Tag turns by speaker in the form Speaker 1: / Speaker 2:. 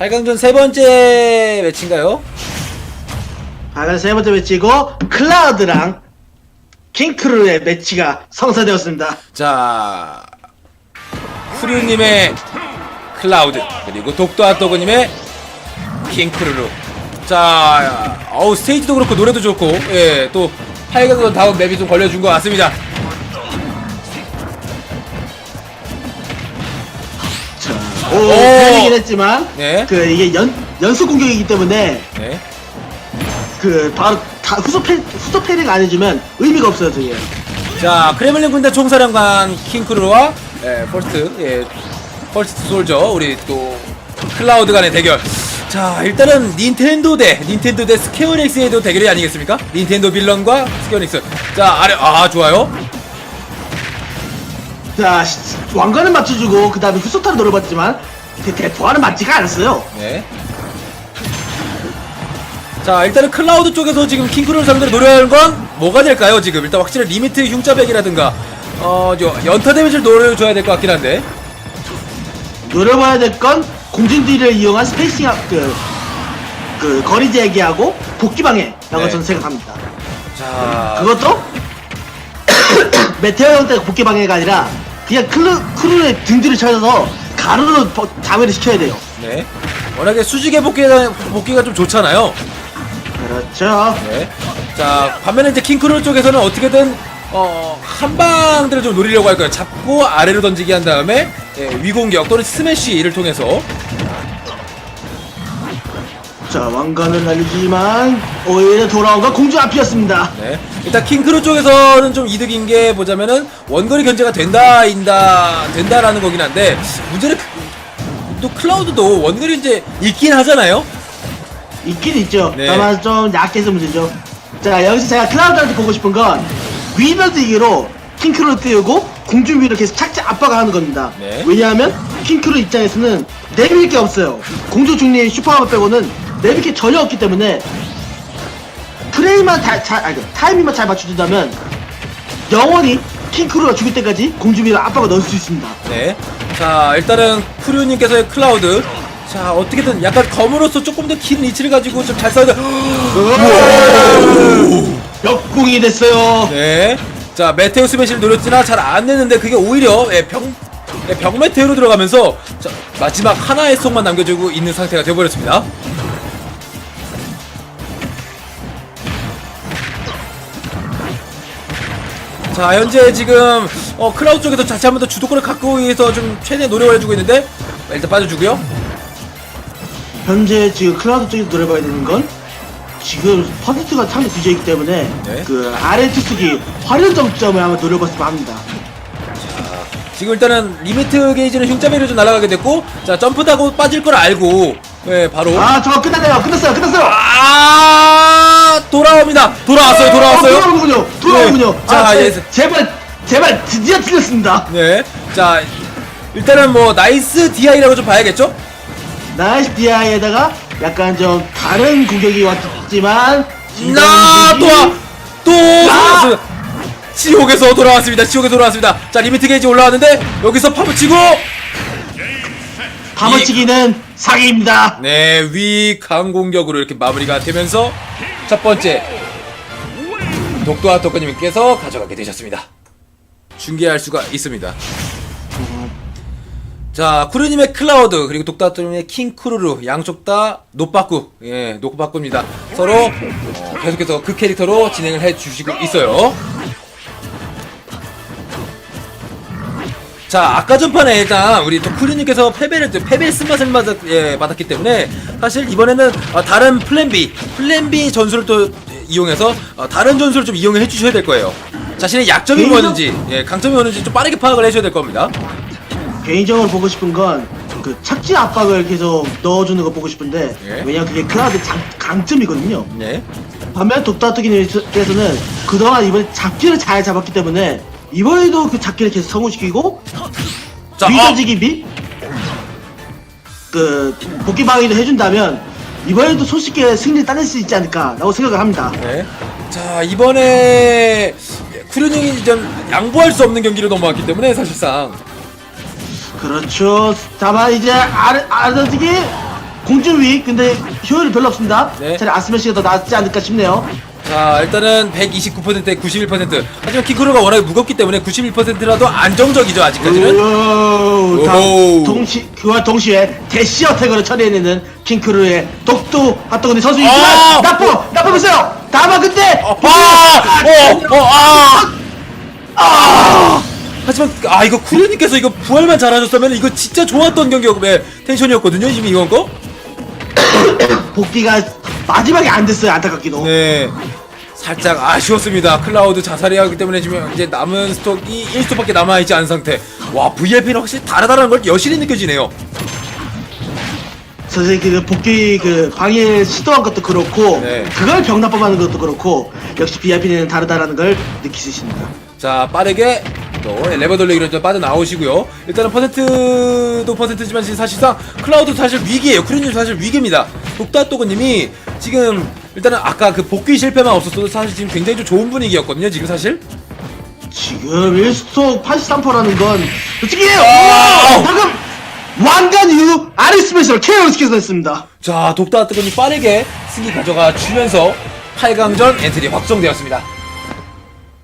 Speaker 1: 8강전 세 번째 매치인가요?
Speaker 2: 아, 세 번째 매치고 클라우드랑 킹크루의 매치가 성사되었습니다.
Speaker 1: 자, 후류님의 클라우드 그리고 독도아토그님의 킹크루루. 자, 어우 스테이지도 그렇고 노래도 좋고, 예, 또 8강전 다음 맵이 좀 걸려준 것 같습니다.
Speaker 2: 오,
Speaker 1: 오.
Speaker 2: 패이긴 했지만
Speaker 1: 네.
Speaker 2: 그 이게 연 연속 공격이기 때문에
Speaker 1: 네.
Speaker 2: 그 바로 다 후속 패 후속 패링 안 해주면 의미가 없어요, 저게.
Speaker 1: 자, 크레물린 군대 총사령관 킹크루와 예, 퍼스트, 예, 퍼스트 솔저 우리 또 클라우드 간의 대결. 자, 일단은 닌텐도 대 닌텐도 대 스퀘어닉스의 대결이 아니겠습니까? 닌텐도 빌런과 스퀘어닉스. 자, 아래 아, 좋아요.
Speaker 2: 자, 시- 왕관을 맞춰주고 그 다음에 후속타를 노려봤지만 그 대포화는 맞지가 않았어요.
Speaker 1: 네. 자, 일단은 클라우드 쪽에서 지금 킹크루를 상대로 노려하는 건 뭐가 될까요, 지금? 일단 확실히 리미트 흉자백이라든가 어, 저 연타 데미지를 노려줘야 될 것 같긴 한데.
Speaker 2: 노려봐야 될 건 공중뒤를 이용한 스페이싱 아- 그, 그 거리 제기하고 복귀 방해라고
Speaker 1: 네.
Speaker 2: 저는 생각합니다.
Speaker 1: 자,
Speaker 2: 그것도 메테오 형태 복귀 방해가 아니라 그냥 클루, 크루의 등 뒤를 쳐서 가로로 버- 자회를 시켜야 돼요.
Speaker 1: 네. 워낙에 수직의 복귀가, 복귀가 좀 좋잖아요.
Speaker 2: 그렇죠.
Speaker 1: 네. 자, 반면에 이제 킹크루 쪽에서는 어떻게든, 어, 한방들을 좀 노리려고 할 거예요. 잡고 아래로 던지기 한 다음에, 예, 위공격 또는 스매시를 통해서.
Speaker 2: 자 왕관을 날리지만 오히려 돌아온 건 공주 앞이었습니다.
Speaker 1: 네. 일단 킹크루 쪽에서는 좀 이득인 게 보자면은 원거리 견제가 된다, 인다, 된다라는 거긴 한데, 문제는 그- 또 클라우드도 원거리 견제 있긴 하잖아요?
Speaker 2: 있긴 있죠.
Speaker 1: 네.
Speaker 2: 다만 좀 약해서 문제죠. 자 여기서 제가 클라우드한테 보고 싶은 건 위너드기로 킹크루를 띄우고 공중 위로 계속 착지 압박을 하는 겁니다.
Speaker 1: 네.
Speaker 2: 왜냐하면 킹크루 입장에서는 내밀 게 없어요. 공중 중립 슈퍼하버 빼고는 내밀 게 전혀 없기 때문에 프레임만 다, 잘, 아니, 그 타이밍만 잘 맞춰준다면 영원히 킹크루가 죽을 때까지 위로 압박을 넣을 수 있습니다.
Speaker 1: 네. 자, 일단은 쿠류님께서의 클라우드. 자, 어떻게든 약간 검으로서 조금 더 긴 리치를 가지고 좀잘 싸우다.
Speaker 2: 역공이 됐어요.
Speaker 1: 네. 자, 메테오 스매시를 노렸으나 잘 안 됐는데 그게 오히려 예, 병, 예, 병 메테오로 들어가면서 자, 마지막 하나의 속만 남겨주고 있는 상태가 되어버렸습니다. 자, 현재 지금 어, 클라우드 쪽에서 다시 한번 더 주도권을 갖고 위해서 좀 최대 노력을 해주고 있는데 일단 빠져주고요.
Speaker 2: 현재 지금 클라우드 쪽에서 노려봐야 되는 건 지금 퍼센트가 상대 뒤져 있기 때문에
Speaker 1: 네.
Speaker 2: 그 아래 투수기 활용 점점을 한번 노려봤으면 합니다.
Speaker 1: 지금 일단은 리미트 게이지는 흉자배로 좀 날아가게 됐고 자 점프 타고 빠질 걸 알고 네 바로
Speaker 2: 아 저거 끝났네요. 끝났어요. 끝났어요.
Speaker 1: 아 돌아옵니다 돌아왔어요
Speaker 2: 어,
Speaker 1: 돌아왔어요
Speaker 2: 돌아오는군요. 돌아오는군요.
Speaker 1: 네. 자,
Speaker 2: 아, 제-
Speaker 1: 예.
Speaker 2: 제발 제발 드디어 틀렸습니다.
Speaker 1: 네 자 일단은 뭐 나이스 DI라고 좀 봐야겠죠
Speaker 2: 나이스 디아에다가 약간 좀 다른 공격이 왔지만
Speaker 1: 나 또또
Speaker 2: 아!
Speaker 1: 돌아왔어요 지옥에서 돌아왔습니다 지옥에서 돌아왔습니다 자 리미트 게이지 올라왔는데 여기서 파묻히고
Speaker 2: 파머치기는 사기입니다.
Speaker 1: 네 위 강공격으로 이렇게 마무리가 되면서 첫 번째 독도와 독거님께서 가져가게 되셨습니다. 중계할 수가 있습니다. 자 쿠르님의 클라우드 그리고 독다토님의 킹크루루 양쪽 다 노빠꾸 예 노빠꾸입니다. 서로 어, 계속해서 그 캐릭터로 진행을 해주시고 있어요. 자 아까 전판에 일단 우리 또 쿠리님께서 패배를 패배 쓴맛을 받았, 예, 받았기 때문에 사실 이번에는 어, 다른 플랜 B 플랜 B 전술을 또 이용해서 어, 다른 전술을 좀 이용해 주셔야 될 거예요. 자신의 약점이
Speaker 2: 개인적-
Speaker 1: 뭐였는지 예, 강점이 뭐였는지 좀 빠르게 파악을 해줘야 될 겁니다.
Speaker 2: 개인적으로 보고 싶은 건 그 착지 압박을 계속 넣어주는 거 보고 싶은데
Speaker 1: 예.
Speaker 2: 왜냐면 그게 클라우드 장, 강점이거든요.
Speaker 1: 네.
Speaker 2: 반면 독다투기님께서는 그동안 이번에 잡기를 잘 잡았기 때문에 이번에도 그 잡기를 계속 성공시키고
Speaker 1: 자,
Speaker 2: 미던지기 및 그 복귀 방위를 해준다면 이번에도 손쉽게 승리를 따낼 수 있지 않을까라고 생각을 합니다.
Speaker 1: 네. 자 이번에 쿠르님이 좀 양보할 수 없는 경기로 넘어왔기 때문에 사실상
Speaker 2: 그렇죠. 다만 이제 아르 아르던지기 공중 위 근데 효율이 별로 없습니다.
Speaker 1: 네.
Speaker 2: 차라리 아스매시가 더 낫지 않을까 싶네요.
Speaker 1: 자 일단은 129%에 91% 하지만 킹크루가 워낙에 무겁기 때문에 91%라도 안정적이죠 아직까지는
Speaker 2: 오, 다
Speaker 1: 오호.
Speaker 2: 동시 그와 동시에 대시 어택으로 처리해내는 킹크루의 독도 핫도그니 선수이지만
Speaker 1: 아!
Speaker 2: 나쁘 나쁘면서요. 다만 근데
Speaker 1: 어, 아! 어! 어! 아! 아! 하지만 아 이거 쿠르님께서 이거 부활만 잘하셨다면 이거 진짜 좋았던 경기의 텐션이었거든요 지금 이건 거?
Speaker 2: 복귀가 마지막에 안 됐어요 안타깝게도.
Speaker 1: 네 살짝 아쉬웠습니다 클라우드 자살이 하기 때문에 지금 이제 남은 스톡이 1스톡밖에 남아있지 않은 상태 와 VIP는 확실히 다르다는 걸 여실히 느껴지네요
Speaker 2: 사실 그 복귀 그 방해 시도한 것도 그렇고
Speaker 1: 네.
Speaker 2: 그걸 병납법하는 것도 그렇고 역시 BIP는 다르다라는 걸 느끼십니다.
Speaker 1: 자 빠르게 또 레버 돌리기로 좀 빠져나오시고요 일단은 퍼센트도 퍼센트지만 지금 사실상 클라우드 사실 위기예요 크리님 사실 위기입니다 독다또그님이 지금 일단은 아까 그 복귀 실패만 없었어도 사실 지금 굉장히 좀 좋은 분위기였거든요 지금 사실
Speaker 2: 지금 1스톡 83%라는 건 솔직히! 오! 방금 왕관 이후 아리스메스를 KO를 시켜서 했습니다.
Speaker 1: 자 독다또그님 빠르게 승리 가져가 주면서 8강전 엔트리 확정되었습니다